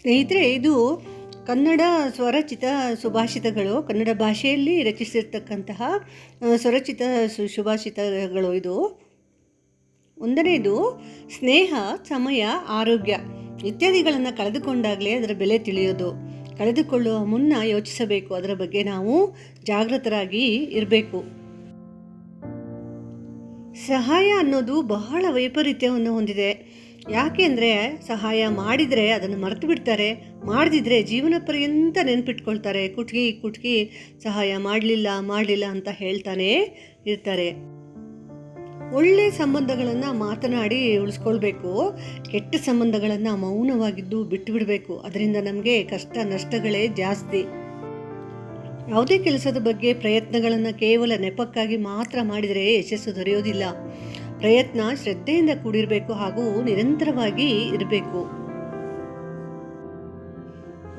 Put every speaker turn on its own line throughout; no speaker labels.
ಸ್ನೇಹಿತರೆ, ಇದು ಕನ್ನಡ ಸ್ವರಚಿತ ಸುಭಾಷಿತಗಳು. ಕನ್ನಡ ಭಾಷೆಯಲ್ಲಿ ರಚಿಸಿರ್ತಕ್ಕಂತಹ ಸ್ವರಚಿತ ಸು, ಸುಭಾಷಿತಗಳು ಇದು. ಒಂದನೇದು ಸ್ನೇಹ, ಸಮಯ, ಆರೋಗ್ಯ ಇತ್ಯಾದಿಗಳನ್ನು ಕಳೆದುಕೊಂಡಾಗಲೇ ಅದರ ಬೆಲೆ ತಿಳಿಯೋದು. ಕಳೆದುಕೊಳ್ಳುವ ಮುನ್ನ ಯೋಚಿಸಬೇಕು. ಅದರ ಬಗ್ಗೆ ನಾವು ಜಾಗೃತರಾಗಿ ಇರಬೇಕು. ಸಹಾಯ ಅನ್ನೋದು ಬಹಳ ವೈಪರೀತ್ಯವನ್ನು ಹೊಂದಿದೆ. ಯಾಕೆಂದರೆ ಸಹಾಯ ಮಾಡಿದರೆ ಅದನ್ನು ಮರೆತು ಬಿಡ್ತಾರೆ, ಮಾಡದಿದ್ರೆ ಜೀವನ ಪರ್ಯಂತ ನೆನ್ಪಿಟ್ಕೊಳ್ತಾರೆ. ಕುಟ್ಗಿ ಕುಟ್ಗಿ ಸಹಾಯ ಮಾಡಲಿಲ್ಲ ಮಾಡಲಿಲ್ಲ ಅಂತ ಹೇಳ್ತಾನೆ ಇರ್ತಾರೆ. ಒಳ್ಳೆ ಸಂಬಂಧಗಳನ್ನು ಮಾತನಾಡಿ ಉಳಿಸ್ಕೊಳ್ಬೇಕು. ಕೆಟ್ಟ ಸಂಬಂಧಗಳನ್ನು ಮೌನವಾಗಿದ್ದು ಬಿಟ್ಟು ಬಿಡಬೇಕು ಅದರಿಂದ ನಮಗೆ ಕಷ್ಟ, ನಷ್ಟಗಳೇ ಜಾಸ್ತಿ. ಯಾವುದೇ ಕೆಲಸದ ಬಗ್ಗೆ ಪ್ರಯತ್ನಗಳನ್ನು ಕೇವಲ ನೆಪಕ್ಕಾಗಿ ಮಾತ್ರ ಮಾಡಿದರೆ ಯಶಸ್ಸು ದೊರೆಯೋದಿಲ್ಲ. ಪ್ರಯತ್ನ ಶ್ರದ್ಧೆಯಿಂದ ಕೂಡಿರಬೇಕು ಹಾಗೂ ನಿರಂತರವಾಗಿ ಇರಬೇಕು.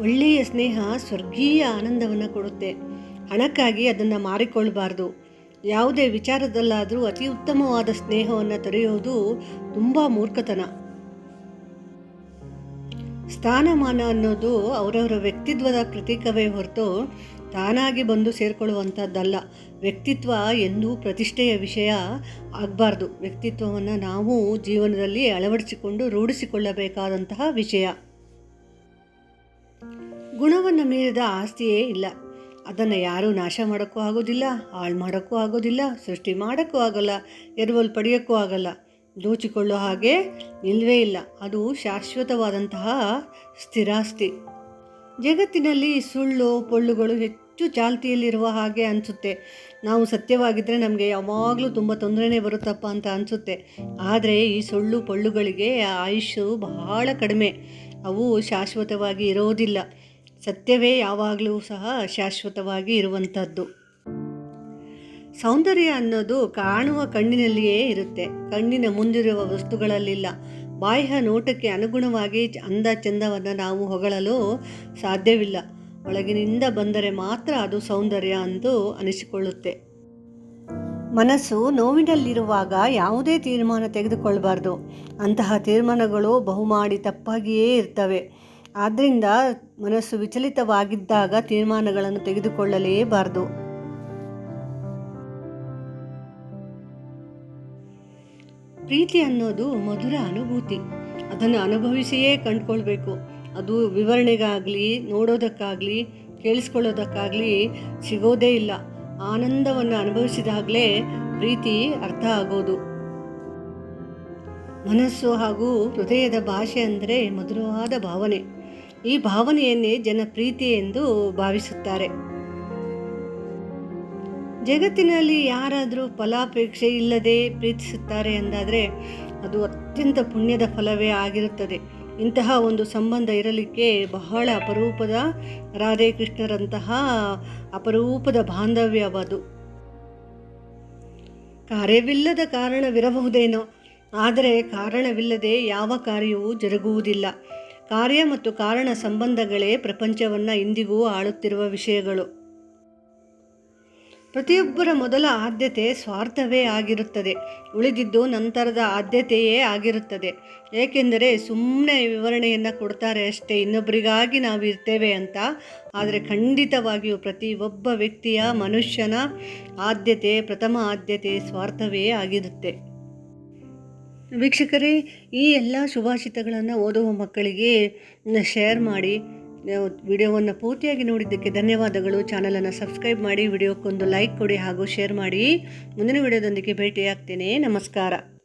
ಒಳ್ಳೆಯ ಸ್ನೇಹ ಸ್ವರ್ಗೀಯ ಆನಂದವನ್ನು ಕೊಡುತ್ತೆ. ಹಣಕ್ಕಾಗಿ ಅದನ್ನು ಮಾರಿಕೊಳ್ಳಬಾರ್ದು ಯಾವುದೇ ವಿಚಾರದಲ್ಲಾದರೂ ಅತಿ ಉತ್ತಮವಾದ ಸ್ನೇಹವನ್ನು ತೊರೆಯೋದು ತುಂಬ ಮೂರ್ಖತನ. ಸ್ಥಾನಮಾನ ಅನ್ನೋದು ಅವರವರ ವ್ಯಕ್ತಿತ್ವದ ಪ್ರತೀಕವೇ ಹೊರತು ತಾನಾಗಿ ಬಂದು ಸೇರಿಕೊಳ್ಳುವಂಥದ್ದಲ್ಲ. ವ್ಯಕ್ತಿತ್ವ ಎಂದೂ ಪ್ರತಿಷ್ಠೆಯ ವಿಷಯ ಆಗಬಾರ್ದು. ವ್ಯಕ್ತಿತ್ವವನ್ನು ನಾವು ಜೀವನದಲ್ಲಿ ಅಳವಡಿಸಿಕೊಂಡು ರೂಢಿಸಿಕೊಳ್ಳಬೇಕಾದಂತಹ ವಿಷಯ. ಗುಣವನ್ನು ಮೀರಿದ ಆಸ್ತಿಯೇ ಇಲ್ಲ. ಅದನ್ನು ಯಾರೂ ನಾಶ ಮಾಡೋಕ್ಕೂ ಆಗೋದಿಲ್ಲ, ಹಾಳು ಮಾಡೋಕ್ಕೂ ಆಗೋದಿಲ್ಲ, ಸೃಷ್ಟಿ ಮಾಡೋಕ್ಕೂ ಆಗೋಲ್ಲ, ಎರವಲು ಪಡೆಯೋಕ್ಕೂ ಆಗೋಲ್ಲ. ದೋಚಿಕೊಳ್ಳೋ ಹಾಗೆ ಇಲ್ಲವೇ ಇಲ್ಲ. ಅದು ಶಾಶ್ವತವಾದಂತಹ ಸ್ಥಿರಾಸ್ತಿ. ಜಗತ್ತಿನಲ್ಲಿ ಸುಳ್ಳು ಪೊಳ್ಳುಗಳು ಹೆಚ್ಚು ಚಾಲ್ತಿಯಲ್ಲಿರುವ ಹಾಗೆ ಅನಿಸುತ್ತೆ. ನಾವು ಸತ್ಯವಾಗಿದ್ದರೆ ನಮಗೆ ಯಾವಾಗಲೂ ತುಂಬ ತೊಂದರೆನೇ ಬರುತ್ತಪ್ಪ ಅಂತ ಅನಿಸುತ್ತೆ. ಆದರೆ ಈ ಸುಳ್ಳು ಪೊಳ್ಳುಗಳಿಗೆ ಆಯುಷ್ಯು ಬಹಳ ಕಡಿಮೆ. ಅವು ಶಾಶ್ವತವಾಗಿ ಇರೋದಿಲ್ಲ. ಸತ್ಯವೇ ಯಾವಾಗಲೂ ಸಹ ಶಾಶ್ವತವಾಗಿ ಇರುವಂಥದ್ದು ಸೌಂದರ್ಯ ಅನ್ನೋದು ಕಾಣುವ ಕಣ್ಣಿನಲ್ಲಿಯೇ ಇರುತ್ತೆ. ಕಣ್ಣಿನ ಮುಂದಿರುವ ವಸ್ತುಗಳಲ್ಲಿಲ್ಲ. ಬಾಹ್ಯ ನೋಟಕ್ಕೆ ಅನುಗುಣವಾಗಿ ಅಂದ ಚಂದವನ್ನು ನಾವು ಹೊಗಳಲು ಸಾಧ್ಯವಿಲ್ಲ. ಒಳಗಿನಿಂದ ಬಂದರೆ ಮಾತ್ರ ಅದು ಸೌಂದರ್ಯ ಎಂದು ಅನಿಸಿಕೊಳ್ಳುತ್ತೆ. ಮನಸ್ಸು ನೋವಿನಲ್ಲಿರುವಾಗ ಯಾವುದೇ ತೀರ್ಮಾನ ತೆಗೆದುಕೊಳ್ಬಾರ್ದು. ಅಂತಹ ತೀರ್ಮಾನಗಳು ಬಹುಮಾಡಿ ತಪ್ಪಾಗಿಯೇ ಇರ್ತವೆ. ಆದ್ದರಿಂದ ಮನಸ್ಸು ವಿಚಲಿತವಾಗಿದ್ದಾಗ ತೀರ್ಮಾನಗಳನ್ನು ತೆಗೆದುಕೊಳ್ಳಲೇಬಾರದು. ಪ್ರೀತಿ ಅನ್ನೋದು ಮಧುರ ಅನುಭೂತಿ. ಅದನ್ನು ಅನುಭವಿಸಿಯೇ ಕಂಡುಕೊಳ್ಬೇಕು. ಅದು ವಿವರಣೆಗಾಗಲಿ, ನೋಡೋದಕ್ಕಾಗಲಿ, ಕೇಳಿಸ್ಕೊಳ್ಳೋದಕ್ಕಾಗಲಿ ಸಿಗೋದೇ ಇಲ್ಲ. ಆನಂದವನ್ನು ಅನುಭವಿಸಿದಾಗಲೇ ಪ್ರೀತಿ ಅರ್ಥ ಆಗೋದು. ಮನಸ್ಸು ಹಾಗೂ ಹೃದಯದ ಭಾಷೆ ಅಂದರೆ ಮಧುರವಾದ ಭಾವನೆ. ಈ ಭಾವನೆಯನ್ನೇ ಜನ ಪ್ರೀತಿ ಎಂದು ಭಾವಿಸುತ್ತಾರೆ. ಜಗತ್ತಿನಲ್ಲಿ ಯಾರಾದರೂ ಫಲಾಪೇಕ್ಷೆ ಇಲ್ಲದೆ ಪ್ರೀತಿಸುತ್ತಾರೆ ಎಂದಾದರೆ ಅದು ಅತ್ಯಂತ ಪುಣ್ಯದ ಫಲವೇ ಆಗಿರುತ್ತದೆ. ಇಂತಹ ಒಂದು ಸಂಬಂಧ ಇರಲಿಕ್ಕೆ ಬಹಳ ಅಪರೂಪದ ರಾಧೆ ಕೃಷ್ಣರಂತಹ ಅಪರೂಪದ ಬಾಂಧವ್ಯವದು ಕಾರ್ಯವಿಲ್ಲದ ಕಾರಣವಿರಬಹುದೇನೋ, ಆದರೆ ಕಾರಣವಿಲ್ಲದೆ ಯಾವ ಕಾರ್ಯವೂ ಜರುಗುವುದಿಲ್ಲ. ಕಾರ್ಯ ಮತ್ತು ಕಾರಣ ಸಂಬಂಧಗಳೇ ಪ್ರಪಂಚವನ್ನು ಇಂದಿಗೂ ಆಳುತ್ತಿರುವ ವಿಷಯಗಳು. ಪ್ರತಿಯೊಬ್ಬರ ಮೊದಲ ಆದ್ಯತೆ ಸ್ವಾರ್ಥವೇ ಆಗಿರುತ್ತದೆ. ಉಳಿದಿದ್ದು ನಂತರದ ಆದ್ಯತೆಯೇ ಆಗಿರುತ್ತದೆ. ಏಕೆಂದರೆ ಸುಮ್ಮನೆ ವಿವರಣೆಯನ್ನು ಕೊಡ್ತಾರೆ ಅಷ್ಟೇ ಇನ್ನೊಬ್ಬರಿಗಾಗಿ ನಾವು ಇರ್ತೇವೆ ಅಂತ. ಆದರೆ ಖಂಡಿತವಾಗಿಯೂ ಪ್ರತಿಯೊಬ್ಬ ವ್ಯಕ್ತಿಯ ಮನುಷ್ಯನ ಆದ್ಯತೆ, ಪ್ರಥಮ ಆದ್ಯತೆ ಸ್ವಾರ್ಥವೇ ಆಗಿರುತ್ತೆ. ವೀಕ್ಷಕರೇ, ಈ ಎಲ್ಲ ಶುಭಾಷಿತಗಳನ್ನು ಓದುವ ಮಕ್ಕಳಿಗೆ ಶೇರ್ ಮಾಡಿ ವಿಡಿಯೋವನ್ನು ಪೂರ್ತಿಯಾಗಿ ನೋಡಿದ್ದಕ್ಕೆ ಧನ್ಯವಾದಗಳು. ಚಾನಲನ್ನು ಸಬ್ಸ್ಕ್ರೈಬ್ ಮಾಡಿ, ವಿಡಿಯೋಕ್ಕೊಂದು ಲೈಕ್ ಕೊಡಿ ಹಾಗೂ ಶೇರ್ ಮಾಡಿ. ಮುಂದಿನ ವಿಡಿಯೋದೊಂದಿಗೆ ಭೇಟಿಯಾಗ್ತೇನೆ. ನಮಸ್ಕಾರ.